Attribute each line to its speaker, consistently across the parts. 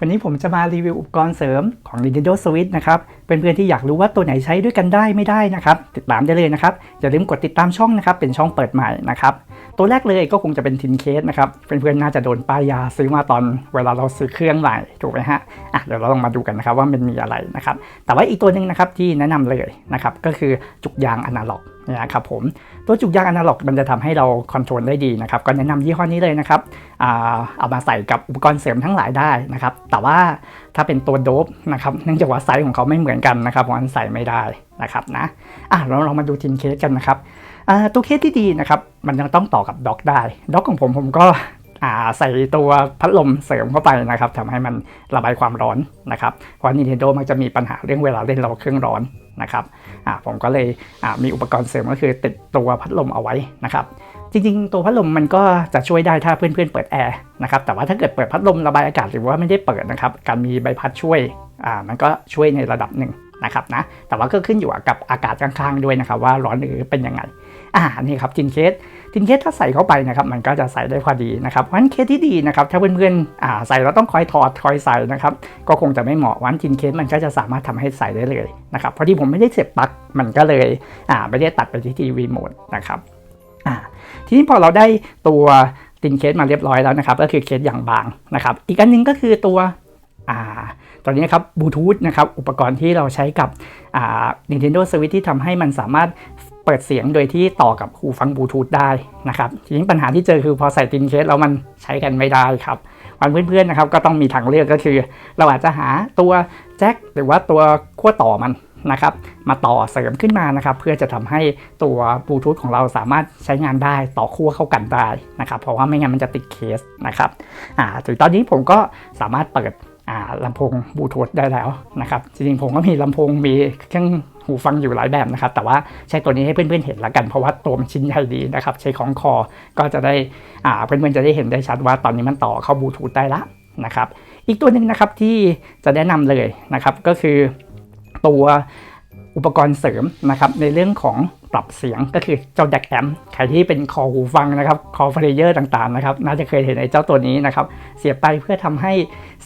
Speaker 1: วันนี้ผมจะมารีวิวอุปกรณ์เสริมของ Nintendo Switch นะครับเพื่อนๆที่อยากรู้ว่าตัวไหนใช้ด้วยกันได้ไม่ได้นะครับ ติดตามได้เลยนะครับ อย่าลืมกดติดตามช่องนะครับ เป็นช่องเปิดใหม่นะครับ ตัวแรกเลยก็คงจะเป็นทินเคสนะครับเพื่อนๆน่าจะโดนป้ายยาซื้อมาตอนเวลาเราซื้อเครื่องใหม่ถูกไหมฮะอะเดี๋ยวเราลองมาดูกันนะครับว่ามันมีอะไรนะครับแต่ว่าอีกตัวหนึ่งนะครับที่แนะนำเลยนะครับก็คือจุกยางอนาล็อกนะครับผมตัวจุกยางอนาล็อกมันจะทำให้เราคอนโทรลได้ดีนะครับก็แนะนำยี่ห้อนี้เลยนะครับอ่าเอามาใส่กับอุปกรณ์เสริมทั้งหลายได้นะครับแต่ว่าถ้าเป็นตัวโดบนะครับเนื่องจากว่าไซส์ของเขาไม่เหมือนกันนะครับเพราะฉะนั้นใส่ไม่ได้นะครับนะอะเราลองมาดูทินเคสกันนะครับ ตัวเคสที่ดีนะครับมันยังต้องต่อกับด็อกได้ด็อกของผมผมก็ใส่ตัวพัดลมเสริมเข้าไปนะครับทำให้มันระบายความร้อนนะครับ เพราะ Nintendo มันจะมีปัญหาเรื่องเวลาเล่นเราเครื่องร้อนนะครับผมก็เลยมีอุปกรณ์เสริมก็คือติดตัวพัดลมเอาไว้นะครับ จริงๆ ตัวพัดลมมันก็จะช่วยได้ถ้าเพื่อนๆเปิดแอร์นะครับ แต่ว่าถ้าเกิดเปิดพัดลมระบายอากาศหรือว่าไม่ได้เปิดนะครับ การมีใบพัดช่วยมันก็ช่วยในระดับหนึ่งนะครับนะ แต่ว่าก็ขึ้นอยู่กับอากาศข้างๆด้วยนะครับ ว่าร้อนหรือเป็นยังไง อ่านี่ครับจินเคสจินเคสถ้าใส่เข้าไปนะครับมันก็จะใส่ได้พอดีนะครับเพราะฉะนั้นเคสที่ดีนะครับถ้าเพื่อนๆอ่าใส่แล้วต้องคอยถอดคอยใส่นะครับก็คงจะไม่เหมาะวันจินเคสมันก็จะสามารถทำให้ใส่ได้เลยนะครับพอดีผมไม่ได้เสียบปลั๊กมันก็เลยอ่าไม่ได้ตัดไปที่ทีวีโหมดนะครับอ่าทีนี้พอเราได้ตัวตินเคสมาเรียบร้อยแล้วนะครับก็คือเคสอย่างบางนะครับอีกอันหนึงก็คือตัวอ่าตอนนี้นะครับบลูทูธนะครับอุปกรณ์ที่เราใช้กับอ่า Nintendo Switch ที่ทำให้มันสามารถ เปิดเสียงโดยที่ต่อกับหูฟังบลูทูธได้นะครับทีนี้ปัญหาที่เจอคือพอใส่ตินเคสแล้วมันใช้กันไม่ได้ครับวันเพื่อนๆนะครับก็ต้องมีทางเลือกก็คือ เราอาจจะหาตัวแจ็คหรือว่าตัวขั้วต่อมันนะครับมาต่อเสริมขึ้นมานะครับเพื่อจะทำให้ตัวบลูทูธของเราสามารถใช้งานได้ต่อขั้วเข้ากันได้นะครับเพราะว่าไม่งั้นมันจะติดเคสนะครับอ่าถึงตอนนี้ผมก็สามารถเปิด ลำโพงบลูทูธได้แล้วนะครับ จริงๆ ผมก็มีลำโพงมีเครื่องหูฟังอยู่หลายแบบนะครับ แต่ว่าใช้ตัวนี้ให้เพื่อนๆเห็นละกัน เพราะว่าตัวมันชิ้นใหญ่ดีนะครับ ใช้ของคอ ก็จะได้อ่าเพื่อนๆจะได้เห็นได้ชัดว่าตอนนี้มันต่อเข้าบลูทูธได้ละนะครับ อีกตัวหนึ่งนะครับที่จะแนะนำเลยนะครับก็คือตัว อุปกรณ์เสริมนะครับในเรื่องของปรับเสียงก็คือเจ้าแดกแอมใครที่เป็นคอหูฟังนะครับคอเฟรเยอร์ต่างๆนะครับน่าจะเคยเห็นไอ้เจ้าตัวนี้นะครับเสียบไปเพื่อทำให้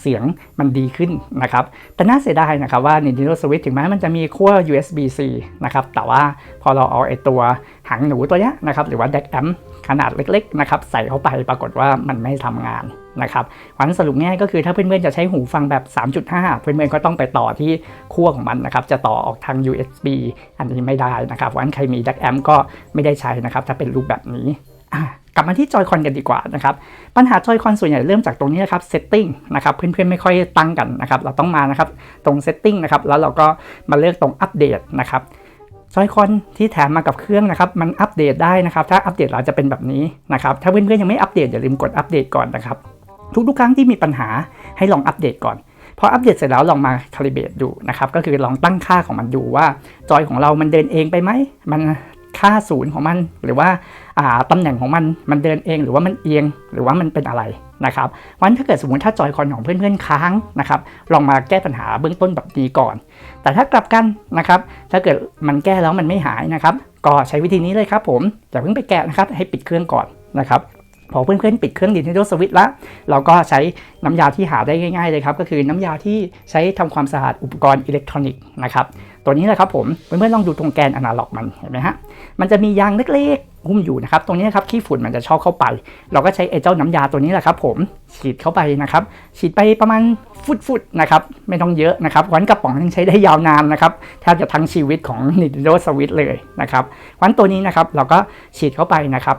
Speaker 1: เสียงมันดีขึ้นนะครับแต่น่าเสียดายนะครับว่า Nintendo Switch ถึงแม้มันจะมีขั้ว USB-C นะครับแต่ว่าพอเราเอาไอ้ตัวหางหนูตัวเนี้ยนะครับหรือว่าแดกแอม ขนาดเล็กๆนะครับใส่เข้าไปปรากฏว่ามันไม่ทำงานนะครับวันสรุปง่ายก็คือถ้าเพื่อนๆจะใช้หูฟังแบบ 3.5 เพื่อนๆก็ต้องไปต่อที่ขั้วของมันนะครับ จะต่อออกทาง USB อันนี้ไม่ได้นะครับวันใครมี DAC amp ก็ไม่ได้ใช้นะครับถ้าเป็นรูปแบบนี้กลับมาที่จอยคอนกันดีกว่านะครับ ปัญหาจอยคอนส่วนใหญ่เริ่มจากตรงนี้นะครับ setting นะครับเพื่อนๆไม่ค่อยตั้งกันนะครับ เราต้องมานะครับตรง setting นะครับแล้วเราก็มาเลือกตรงอัปเดตนะครับ จอยคอนที่แถมมากับเครื่องนะครับ มันอัปเดตได้นะครับ ถ้าอัปเดตเราจะเป็นแบบนี้นะครับ ถ้าเพื่อนๆยังไม่อัปเดตอย่าลืมกดอัปเดตก่อนนะครับ ทุกๆครั้งที่มีปัญหาให้ลองอัปเดตก่อนพออัปเดตเสร็จแล้วลองมาคาลิเบตดูนะครับ ก็คือลองตั้งค่าของมันดูว่าจอยของเรามันเดินเองไปไหมมัน ค่าศูนย์ของมัน หรือว่าาตำแหน่งของมันมันเดินเอง หรือว่ามันเอียงหรือว่ามันเป็นอะไรนะครับวันถ้าเกิดสมมติถ้าจอยคอนของเพื่อนๆค้างนะครับลองมาแก้ปัญหาเบื้องต้นแบบนี้ก่อน แต่ถ้ากลับกันนะครับถ้าเกิดมันแก้แล้วมันไม่หายนะครับก็ใช้วิธีนี้เลยครับผมอย่าเพิ่งไปแกะนะครับให้ปิดเครื่องก่อนนะครับพอเพื่อนๆปิดเครื่อง Nintendo Switch แล้วเราก็ใช้น้ำยาที่หาได้ง่ายๆเลยครับ ก็คือน้ำยาที่ใช้ทำความสะอาดอุปกรณ์อิเล็กทรอนิกส์นะครับ ตัวนี้นะครับผมเพื่อนๆลองดูตรงแกนอนาล็อกมันเห็นไหมฮะมันจะมียางเล็กๆหุ้มอยู่นะครับตรงนี้นะครับขี้ฝุ่นมันจะชอบเข้าไป เราก็ใช้ไอ้เจ้าน้ำยาตัวนี้แหละครับ ผมฉีดเข้าไปนะครับฉีดไปประมาณฟุตๆนะครับไม่ต้องเยอะนะครับวันกระป๋องยังใช้ได้ยาวนานนะครับแทบจะทั้งชีวิตของ Nintendo Switch เลยนะครับวันตัวนี้นะครับเราก็ฉีดเข้าไปนะครับ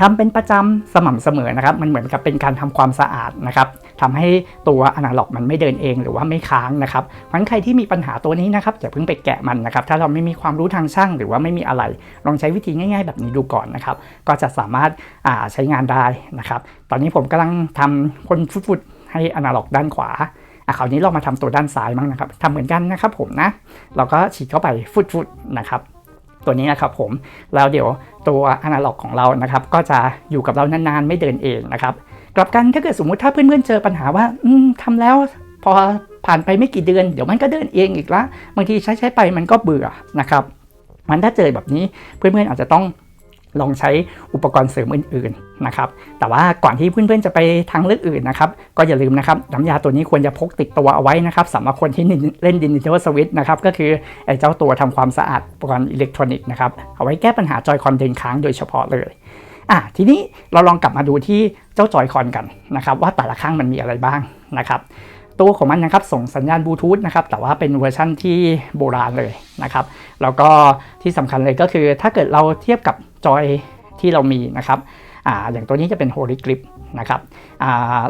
Speaker 1: ทำเป็นประจำสม่ำเสมอนะครับ มันเหมือนกับเป็นการทำความสะอาดนะครับ ทำให้ตัวอนาล็อกมันไม่เดินเองหรือว่าไม่ค้างนะครับงั้นใครที่มีปัญหาตัวนี้นะครับอย่าเพิ่งไปแกะมันนะครับถ้าเราไม่มีความรู้ทางช่างหรือว่าไม่มีอะไร ลองใช้วิธีง่าย ๆ แบบนี้ดูก่อนนะครับก็จะสามารถาใช้งานได้นะครับตอนนี้ผมกำลังทำพ่นฟุตๆให้อนาล็อกด้านขวาอะคราวนี้เรามาทำตัวด้านซ้ายมั้งนะครับทำเหมือนกันนะครับผมนะเราก็ฉีดเข้าไปฟุตๆนะครับตัวนี้นะครับผมแล้วเดี๋ยวตัวอนาล็อกของเรานะครับก็จะอยู่กับเรานานๆ ไม่เดินเองนะครับ กลับกันถ้าเกิดสมมุติถ้าเพื่อนๆเจอปัญหาว่า อืมทำแล้วพอผ่านไปไม่กี่เดือน เดี๋ยวมันก็เดินเองอีกละบางทีใช้ใช้ๆไปมันก็เบื่อนะครับมันถ้าเจอแบบนี้เพื่อนๆอาจจะต้องลองใช้อุปกรณ์เสริมอื่นๆนะครับ แต่ว่าก่อนที่เพื่อนๆจะไปทางเลือกอื่นนะครับ ก็อย่าลืมนะครับน้ำยาตัวนี้ควรจะพกติดตัวเอาไว้นะครับสำหรับคนที่เล่น Nintendo Switch นะครับ ก็คือไอ้เจ้าตัวทำความสะอาดอุปกรณ์อิเล็กทรอนิกส์นะครับ เอาไว้แก้ปัญหาจอยคอนเดินค้างโดยเฉพาะเลย อะทีนี้เราลองกลับมาดูที่เจ้าจอยคอนกันนะครับว่าแต่ละข้างมันมีอะไรบ้างนะครับตัวของมันนะครับส่งสัญญาณบลูทูธนะครับแต่ว่าเป็นเวอร์ชั่นที่โบราณเลยนะครับแล้วก็ที่สำคัญเลยก็คือถ้าเกิดเราเทียบกับจอยที่เรามีนะครับอ่าอย่างตัวนี้จะเป็นโฮลิกริป นะครับ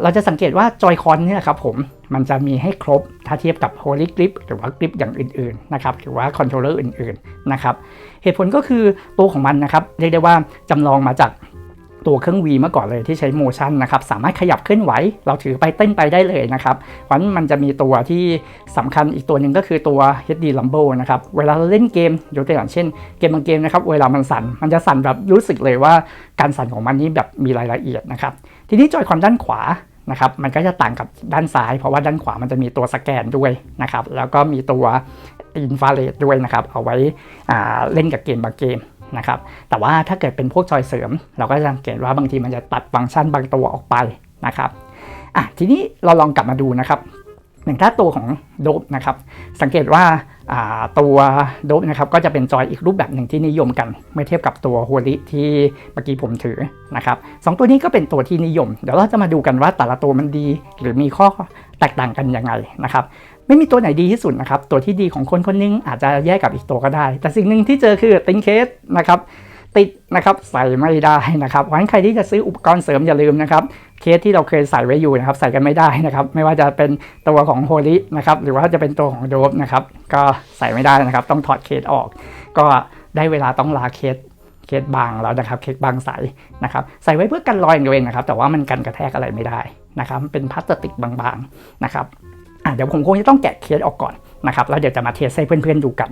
Speaker 1: เราจะสังเกตว่าจอยคอนเนี่ยครับผมมันจะมีให้ครบถ้าเทียบกับ Holy Grip หรือว่ากริปอย่างอื่นๆนะครับหรือว่าคอนโทรลเลอร์อื่นๆนะครับเหตุผลก็คือตัวของมันนะครับเรียกได้ว่าจำลองมาจากตัวเครื่อง V เมื่อก่อนเลยที่ใช้ motion นะครับ สามารถขยับเคลื่อนไหว เราถือไปเต้นไปได้เลยนะครับ เพราะฉะนั้นมันจะมีตัวที่สำคัญอีกตัวหนึ่งก็คือตัว HD Rumble นะครับ เวลาเราเล่นเกมยกตัวอย่างเช่น เกมบางเกมนะครับ เวลามันสั่น มันจะสั่นแบบรู้สึกเลยว่าการสั่นของมันนี่แบบมีรายละเอียดนะครับ ทีนี้จอยคอนด้านขวานะครับมันก็จะต่างกับด้านซ้าย เพราะว่าด้านขวามันจะมีตัวสแกนด้วยนะครับแล้วก็มีตัวอินฟราเรดด้วยนะครับเอาไว้เล่นกับเกมบางเกมนะครับแต่ว่าถ้าเกิดเป็นพวกจอยเสริม เราก็จะสังเกตว่าบางทีมันจะตัดฟังก์ชันบางตัวออกไปนะครับอะทีนี้เราลองกลับมาดูนะครับ อย่งถ้าตัวของโดบนะครับ สังเกตว่าตัวโดบนะครับก็จะเป็นจอยอีกรูปแบบหนึ่งที่นิยมกัน เมื่อเทียบกับตัวโฮลิที่เมื่อกี้ผมถือนะครับสองตัวนี้ก็เป็นตัวที่นิยม เดี๋ยวเราจะมาดูกันว่าแต่ละตัวมันดี หรือมีข้อแตกต่างกันยังไงนะครับไม่มีตัวไหนดีที่สุดนะครับ ตัวที่ดีของคนคนนึงอาจจะแยกกับอีกตัวก็ได้ แต่สิ่งหนึ่งที่เจอคือติงเคสนะครับ ติดนะครับใส่ไม่ได้นะครับเพราะฉะนั้นใครที่จะซื้ออุปกรณ์เสริมอย่าลืมนะครับเคสที่เราเคยใส่ไว้อยู่นะครับ ใส่กันไม่ได้นะครับ ไม่ว่าจะเป็นตัวของโฮลินะครับหรือว่าจะเป็นตัวของโดบนะครับก็ใส่ไม่ได้นะครับ ต้องถอดเคสออก ก็ได้เวลาต้องลาเคสเคสบางแล้วนะครับเคสบางใสนะครับใส่ไว้เพื่อกันรอยอย่างเองนะครับ แต่ว่ามันกันกระแทกอะไรไม่ได้นะครับเป็นพลาสติกบางๆนะครับเดี๋ยวผมคงจะต้องแกะเคสออกก่อนนะครับแล้วเดี๋ยวจะมาเทสให้เพื่อนๆดูกัน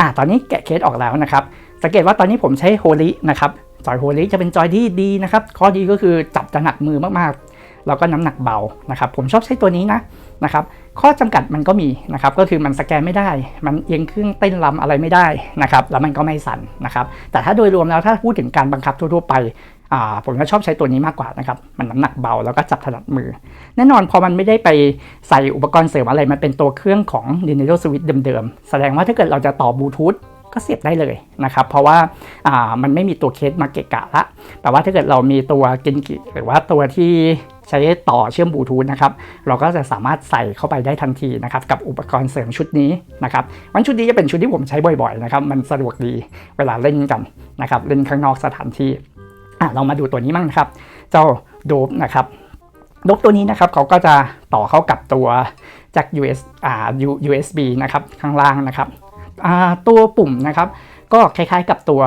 Speaker 1: อะตอนนี้แกะเคสออกแล้วนะครับ สังเกตว่าตอนนี้ผมใช้โฮลินะครับจอยโฮลิจะเป็นจอยที่ดีนะครับ ข้อดีก็คือจับจะหนักมือมากๆ แล้วก็น้ำหนักเบานะครับ ผมชอบใช้ตัวนี้นะนะครับ ข้อจำกัดมันก็มีนะครับ ก็คือมันสแกนไม่ได้ มันเอียงเครึ่องเต้นลำอะไรไม่ได้นะครับ แล้วมันก็ไม่สั่นนะครับ แต่ถ้าโดยรวมแล้วถ้าพูดถึงการบังคับทั่วๆไปผมก็ชอบใช้ตัวนี้มากกว่านะครับ มันน้ำหนักเบาแล้วก็จับถนัดมือ แน่นอนพอมันไม่ได้ไปใส่อุปกรณ์เสริมอะไร มันเป็นตัวเครื่องของ Nintendo Switch เดิมๆ แสดงว่าถ้าเกิดเราจะต่อบลูทูธ ก็เสียบได้เลยนะครับ เพราะว่ามันไม่มีตัวเคสมาเกะกะละแต่ว่าถ้าเกิดเรามีตัวกินกิหรือว่าตัวที่ใช้ต่อเชื่อมบลูทูธนะครับ เราก็จะสามารถใส่เข้าไปได้ทันทีนะครับ กับอุปกรณ์เสริมชุดนี้นะครับวันชุดนี้จะเป็นชุดที่ผมใช้บ่อยๆนะครับ มันสะดวกดีเวลาเล่นกันนะครับ เล่นข้างนอกสถานที่เรามาดูตัวนี้มั่งนะครับ เจ้าโดบนะครับโดบตัวนี้นะครับเขาก็จะต่อเข้ากับตัวจาก US อ่า USB นะครับข้างล่างนะครับ ตัวปุ่มนะครับ ก็คล้ายๆกับตัว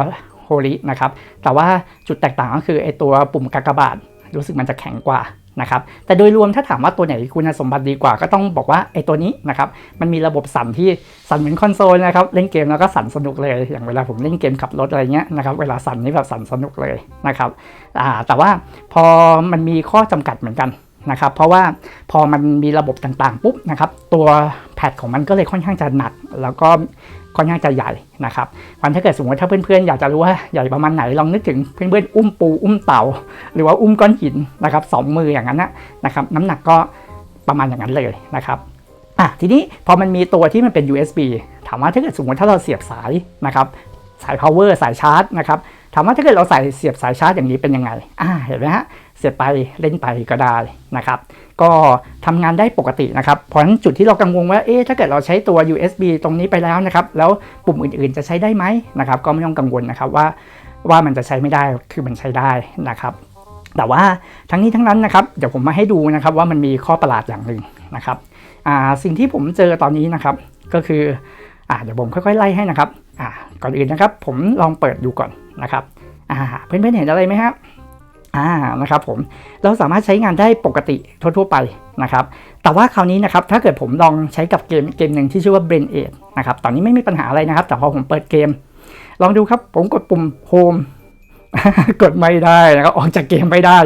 Speaker 1: โฮลินะครับ แต่ว่าจุดแตกต่างก็คือไอตัวปุ่มกากบาทรู้สึกมันจะแข็งกว่านะครับ แต่โดยรวมถ้าถามว่าตัวไหนคุณสมบัติดีกว่าก็ต้องบอกว่าไอตัวนี้นะครับ มันมีระบบสั่นที่สั่นเหมือนคอนโซลนะครับ เล่นเกมแล้วก็สั่นสนุกเลย อย่างเวลาผมเล่นเกมขับรถอะไรเงี้ยนะครับ เวลาสั่นนี่แบบสั่นสนุกเลยนะครับแต่ว่าพอมันมีข้อจำกัดเหมือนกัน นะครับ เพราะว่าพอมันมีระบบต่างๆปุ๊บนะครับ ตัวแพดของมันก็เลยค่อนข้างจะหนัก แล้วก็ค่อนข้างจะใหญ่นะครับวันถ้าเกิดสมมติถ้าเพื่อนๆ อยากจะรู้ว่าใหญ่ประมาณไหนลองนึกถึงเพื่อนๆ อุ้มปู อุ้มเต่า หรือว่าอุ้มก้อนหินนะครับสองมืออย่างนั้นนะครับน้ำหนักก็ประมาณอย่างนั้นเลยนะครับอะทีนี้พอมันมีตัวที่มันเป็น USB ถามว่าถ้าเกิดสมมติถ้าเราเสียบสายนะครับสาย power สายชาร์จนะครับถามว่าถ้าเกิดเราใส่เสียบสายชาร์จอย่างนี้เป็นยังไงอ่าเห็นไหมฮะ เสียบไปเล่นไปก็ได้นะครับ ก็ทำงานได้ปกตินะครับ เพราะฉะนั้นจุดที่เรากังวลว่าเอ๊ะถ้าเกิดเราใช้ตัว USB ตรงนี้ไปแล้วนะครับ แล้วปุ่มอื่นๆจะใช้ได้ไหมนะครับ ก็ไม่ต้องกังวลนะครับว่าว่ามันจะใช้ไม่ได้คือมันใช้ได้นะครับแต่ว่าทั้งนี้ทั้งนั้นนะครับเดี๋ยวผมมาให้ดูนะครับว่ามันมีข้อประหลาดอย่างหนึ่งนะครับสิ่งที่ผมเจอตอนนี้นะครับก็คืออเดี๋ยวผมค่อยๆไล่ให้นะครับก่อนอื่นนะครับ ผมลองเปิดดูก่อนนะครับเพื่อนๆเห็นอะไรไหมครับ อ่านะครับผมเราสามารถใช้งานได้ปกติทั่วๆไปนะครับแต่ว่าคราวนี้นะครับถ้าเกิดผมลองใช้กับเกมเกมหนึ่งที่ชื่อว่า Brain a นะครับตอนนี้ไม่มีปัญหาอะไรนะครับ แต่พอผมเปิดเกม ลองดูครับผมกดปุ่ม Home กดไม่ได้นะครับออกจากเกมไม่ได้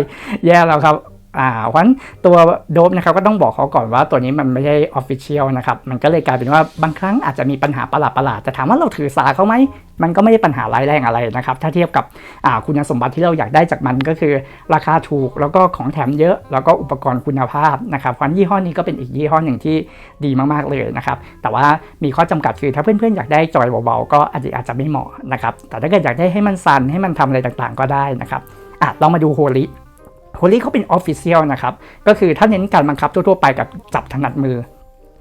Speaker 1: แย่แล้วครับ อ่าเพราะฉะนั้นตัวโดมนะครับก็ต้องบอกเขาก่อนว่าตัวนี้มันไม่ใช่ออฟฟิเชียลนะครับมันก็เลยกลายเป็นว่าบางครั้งอาจจะมีปัญหาประหลาดๆแต่ถามว่าเราถือสาเขาไหมมันก็ไม่ได้ปัญหาร้ายแรงอะไรนะครับ ถ้าเทียบกับอ่าคุณสมบัติที่เราอยากได้จากมันก็คือ ราคาถูกแล้วก็ของแถมเยอะ แล้วก็อุปกรณ์คุณภาพนะครับเพราะฉะนั้นยี่ห้อนี้ก็เป็นอีกยี่ห้อหนึ่งที่ดีมากๆเลยนะครับแต่ว่ามีข้อจำกัดคือถ้าเพื่อนๆอยากได้จอยเบาๆก็อาจจะอาจจะไม่เหมาะนะครับแต่ถ้าเกิดอยากได้ให้มันสั่นให้มันทำอะไรต่างๆ ก็ได้นะครับอะลองมาดูโฮลิ โฮลิเขาเป็นออฟฟิเชียลนะครับ ก็คือถ้าเน้นการบังคับทั่วๆไปกับจับถนัดมือ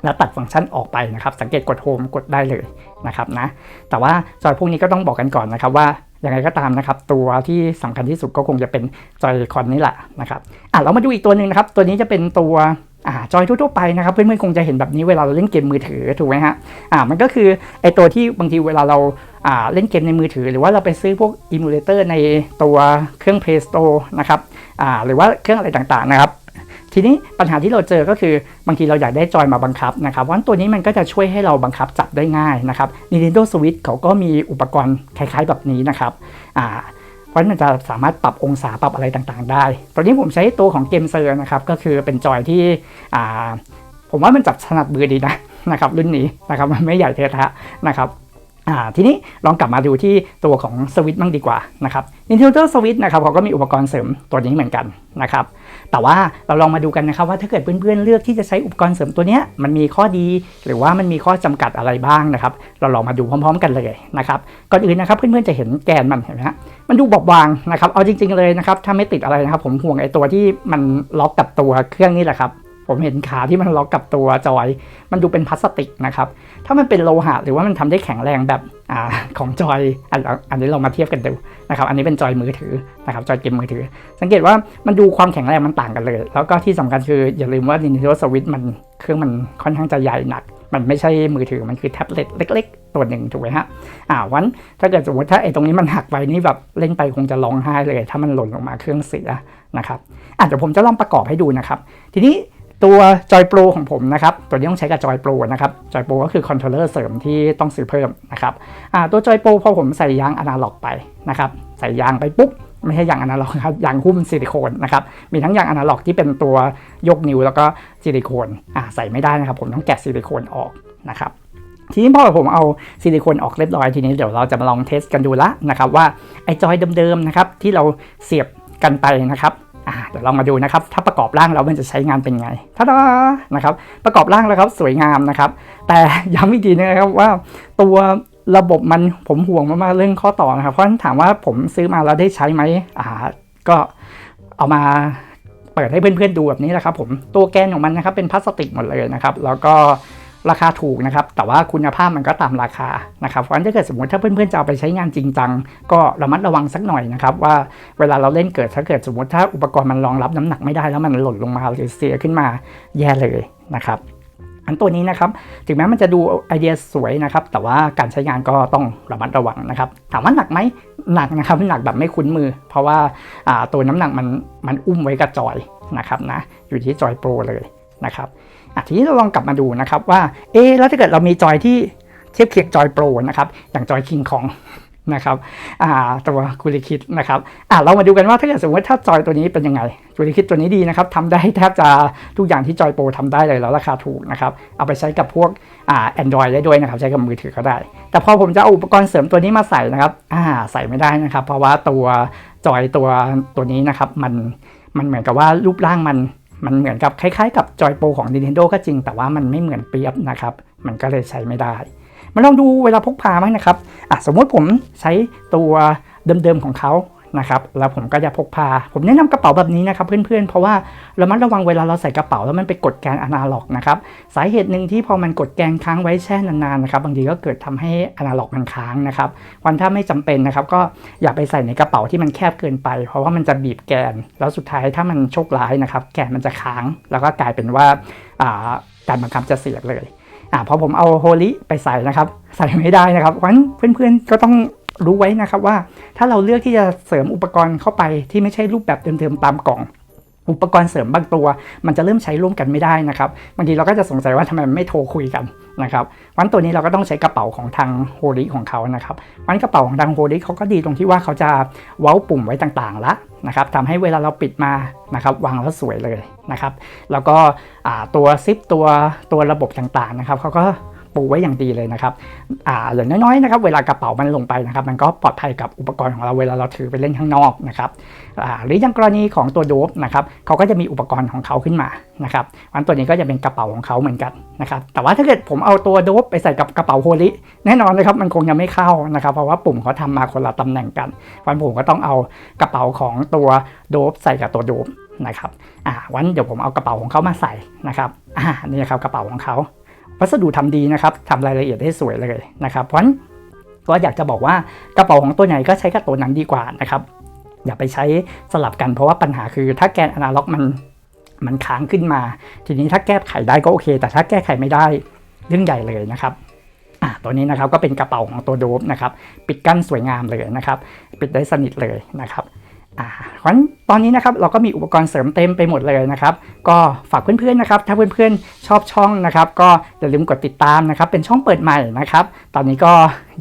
Speaker 1: แล้วตัดฟังก์ชันออกไปนะครับ สังเกตกดโฮมกดได้เลยนะครับนะ แต่ว่าจอยพวกนี้ก็ต้องบอกกันก่อนนะครับว่ายังไงก็ตามนะครับ ตัวที่สำคัญที่สุดก็คงจะเป็นจอยคอนนี่แหละนะครับอะเรามาดูอีกตัวหนึ่งนะครับ ตัวนี้จะเป็นตัวอ่าจอยทั่วๆไปนะครับเพื่อนๆคงจะเห็นแบบนี้เวลาเราเล่นเกมมือถือถูกไหมฮะอ่ามันก็คือไอตัวที่บางทีเวลาเราอ่าเล่นเกมในมือถือ หรือว่าเราไปซื้อพวกอิมูเลเตอร์ในตัวเครื่อง Play Store นะครับ หรือว่าเครื่องอะไรต่างๆนะครับ ทีนี้ปัญหาที่เราเจอก็คือบางทีเราอยากได้จอยมาบังคับนะครับเพราะฉะนั้นตัวนี้มันก็จะช่วยให้เราบังคับจับได้ง่ายนะครับ Nintendo Switch เขาก็มีอุปกรณ์คล้ายๆแบบนี้นะครับอ่าเพราะฉะนั้นมันจะสามารถปรับองศาปรับอะไรต่างๆ ได้ตัวนี้ผมใช้ตัวของเกมเซอร์นะครับก็คือเป็นจอยที่อ่าผมว่ามันจับถนัดมือดีนะนะครับรุ่นนี้นะครับมันไม่ใหญ่เทอะทะนะครับ อ่าทีนี้ลองกลับมาดูที่ตัวของสวิตบ้างดีกว่านะครับ Nintendo Switch นะครับเขาก็มีอุปกรณ์เสริมตัวนี้เหมือนกันนะครับ แต่ว่าเราลองมาดูกันนะครับว่าถ้าเกิดเพื่อนๆเลือกที่จะใช้อุปกรณ์เสริมตัวเนี้ยมันมีข้อดี หรือว่ามันมีข้อจำกัดอะไรบ้างนะครับ เราลองมาดูพร้อม ๆ กันเลยนะครับ ก่อนอื่นนะครับเพื่อนๆจะเห็นแกนมันเห็นไหมฮะมันดูบอบบางนะครับเอาจริง ๆเลยนะครับถ้าไม่ติดอะไรนะครับ ผมห่วงไอ้ตัวที่มันล็อกกับตัวเครื่องนี่แหละครับ ผมเห็นขาที่มันล็อกกับตัวจอย มันดูเป็นพลาสติกนะครับ ถ้ามันเป็นโลหะหรือว่ามันทำได้แข็งแรงแบบอาของจอยอันอันนี้เรามาเทียบกันดูนะครับ อันนี้เป็นจอยมือถือนะครับ จอยเกมมือถือ สังเกตว่ามันดูความแข็งแรงมันต่างกันเลย แล้วก็ที่สำคัญคืออย่าลืมว่า Nintendo Switch มันเครื่องมันค่อนข้างจะใหญ่หนัก มันไม่ใช่มือถือ มันคือแท็บเล็ตเล็ก ๆ ตัวหนึ่งถูกไหมฮะ อ่าวัน ถ้าเกิดสมมติถ้าไอ้ตรงนี้มันหักไปนี่แบบเล่นไปคงจะร้องไห้เลย ถ้ามันหล่นลงมาเครื่องเสียนะครับอะเดี๋ยวผมจะลองประกอบให้ดูนะครับ ทีนี้ ตัวจอยโปรของผมนะครับ ตัวนี้ต้องใช้กับจอยโปรนะครับจอยโปรก็คือคอนโทรลเลอร์เสริมที่ต้องซื้อเพิ่มนะครับตัวจอยโปรพอผมใส่ยางอนาล็อกไปนะครับ ใส่ยางไปปุ๊บไม่ใช่ยางอนาล็อกครับยางหุ้มซิลิโคนนะครับ มีทั้งยางอนาล็อกที่เป็นตัวยกนิ้วแล้วก็ซิลิโคนอ่าใส่ไม่ได้นะครับ ผมต้องแกะซิลิโคนออกนะครับ ทีนี้พอผมเอาซิลิโคนออกเรียบร้อยทีนี้เดี๋ยวเราจะมาลองเทสกันดูละนะครับว่าไอ้จอยเดิมๆนะครับที่เราเสียบกันไปนะครับ เดี๋ยวลองมาดูนะครับ ถ้าประกอบร่างแล้วมันจะใช้งานเป็นไงท่าดานะครับ ประกอบร่างแล้วครับสวยงามนะครับ แต่ย้ำอีกทีนะครับว่าตัวระบบมันผมห่วงมากๆเรื่องข้อต่อนะครับ เพราะฉะนั้นถามว่าผมซื้อมาแล้วได้ใช้ไหมอ่า ก็เอามาเปิดให้เพื่อนๆดูแบบนี้แหละครับ ผมตัวแกนของมันนะครับเป็นพลาสติกหมดเลยนะครับ แล้วก็ ราคาถูกนะครับ แต่ว่าคุณภาพมันก็ตามราคานะครับเพราะฉะนั้นถ้าเกิดสมมติถ้าเพื่อนๆจะเอาไปใช้งานจริงจังก็ระมัดระวังสักหน่อยนะครับ ว่าเวลาเราเล่นเกิดถ้าเกิดสมมติถ้าอุปกรณ์มันรองรับน้ำหนักไม่ได้แล้วมันหล่นลงมาหรือเสียขึ้นมาแย่เลยนะครับอันตัวนี้นะครับ ถึงแม้มันจะดูไอเดียสวยนะครับ แต่ว่าการใช้งานก็ต้องระมัดระวังนะครับ ถามว่าหนักไหมหนักนะครับ หนักแบบไม่คุ้นมือ เพราะว่าาตัวน้ำหนักมันมันอุ้มไว้กับจอยนะครับนะ อยู่ที่จอยโปรเลยนะครับ ทีนี้เราลองกลับมาดูนะครับว่า เอ๊แล้วถ้าเกิดเรามีจอยที่เทียบเคียงจอยโปรนะครับ อย่างจอยคิงของนะครับอ่าตัวคูลิคิดนะครับอ่าเรามาดูกันว่าถ้าเกิดสมมติถ้าจอยตัวนี้เป็นยังไงคูลิคิดตัวนี้ดีนะครับทำได้แทบจะทุกอย่างที่จอยโปรทำได้เลยแล้วราคาถูกนะครับ เอาไปใช้กับพวกอ่าแอนดรอยได้ด้วยนะครับ ใช้กับมือถือก็ได้ แต่พอผมจะเอาอุปกรณ์เสริมตัวนี้มาใส่นะครับอ่าใส่ไม่ได้นะครับ เพราะว่าตัวจอยตัวตัวนี้นะครับ มันมันเหมือนกับว่ารูปร่างมัน มันเหมือนกับคล้ายๆกับจอยโปรของ Nintendo ก็จริง แต่ว่ามันไม่เหมือนเปียบนะครับ มันก็เลยใช้ไม่ได้ มาลองดูเวลาพกพาบ้างนะครับอะสมมติผมใช้ตัวเดิมๆของเขา นะครับแล้วผมก็จะพกพา ผมแนะนำกระเป๋าแบบนี้นะครับเพื่อนๆ เพราะว่าเระมัดระวังเวลาเราใส่กระเป๋าแล้วมันไปกดแกนอนาล็อกนะครับสาเหตุหนึ่งที่พอมันกดแกนค้างไว้แช่นานๆนะครับบางทีก็เกิดทำให้อนาล็อกมันค้างนะครับวันถ้าไม่จำเป็นนะครับก็อย่าไปใส่ในกระเป๋าที่มันแคบเกินไป เพราะว่ามันจะบีบแกน แล้วสุดท้ายถ้ามันโชคร้ายนะครับแกนมันจะค้าง แล้วก็กลายเป็นว่าอ่าการบังคับจะเสียเลยอ่าพอผมเอาโฮลิไปใส่นะครับใส่ไม่ได้นะครับเพราะฉะนั้นเพื่อนๆก็ต้อง รู้ไว้นะครับว่า ถ้าเราเลือกที่จะเสริมอุปกรณ์เข้าไปที่ไม่ใช่รูปแบบเดิมๆตามกล่องอุปกรณ์เสริมบางตัว มันจะเริ่มใช้ร่วมกันไม่ได้นะครับบางทีเราก็จะสงสัยว่าทำไมมันไม่โทรคุยกันนะครับวันตัวนี้เราก็ต้องใช้กระเป๋าของทางโฮลิของเขานะครับวันกระเป๋าของทางโฮลิเขาก็ดีตรงที่ว่าเขาจะเว้าปุ่มไว้ต่างๆละนะครับทำให้เวลาเราปิดมานะครับวางแล้วสวยเลยนะครับ แล้วก็ตัวซิปตัวตัวระบบต่างๆนะครับเขาก็ ปูไว้อย่างดีเลยนะครับอ่าอย่างน้อยๆนะครับเวลากระเป๋ามันลงไปนะครับ มันก็ปลอดภัยกับอุปกรณ์ของเราเวลาเราถือไปเล่นข้างนอกนะครับอ่าหรืออย่างกรณีของตัวโดบนะครับเขาก็จะมีอุปกรณ์ของเขาขึ้นมานะครับวันตัวนี้ก็จะเป็นกระเป๋าของเขาเหมือนกันนะครับแต่ว่าถ้าเกิดผมเอาตัวโดบไปใส่กับกระเป๋าโฮลิแน่นอนนะครับมันคงยังไม่เข้านะครับ เพราะว่าปุ่มเขาทำมาคนละตำแหน่งกันวันผมก็ต้องเอากระเป๋าของตัวโดบใส่กับตัวโดบนะครับอ่าวันเดี๋ยวผมเอากระเป๋าของเขามาใส่นะครับอ่านี่ครับกระเป๋าของเขา วัสดุทำดีนะครับทำรายละเอียดได้สวยเลยนะครับ เพราะฉะนั้นก็อยากจะบอกว่ากระเป๋าของตัวไหนก็ใช้กับตัวนั้นดีกว่านะครับ อย่าไปใช้สลับกันเพราะว่าปัญหาคือถ้าแกนอนาล็อกมันมันค้างขึ้นมา ทีนี้ถ้าแก้ไขได้ก็โอเค แต่ถ้าแก้ไขไม่ได้เรื่องใหญ่เลยนะครับตัวนี้นะครับก็เป็นกระเป๋าของตัวโดบนะครับ ปิดกั้นสวยงามเลยนะครับ ปิดได้สนิทเลยนะครับ เพราะฉะนั้นตอนนี้นะครับเราก็มีอุปกรณ์เสริมเต็มไปหมดเลยนะครับ ก็ฝากเพื่อนๆนะครับ ถ้าเพื่อนๆชอบช่องนะครับ ก็อย่าลืมกดติดตามนะครับ เป็นช่องเปิดใหม่นะครับ ตอนนี้ก็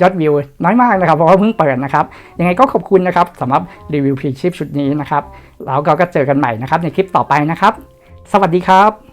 Speaker 1: ยอดวิวน้อยมากนะครับเพราะว่าเพิ่งเปิดนะครับยังไงก็ขอบคุณนะครับสำหรับรีวิวพรีชิปชุดนี้นะครับแล้วก็ก็เจอกันใหม่นะครับในคลิปต่อไปนะครับ สวัสดีครับ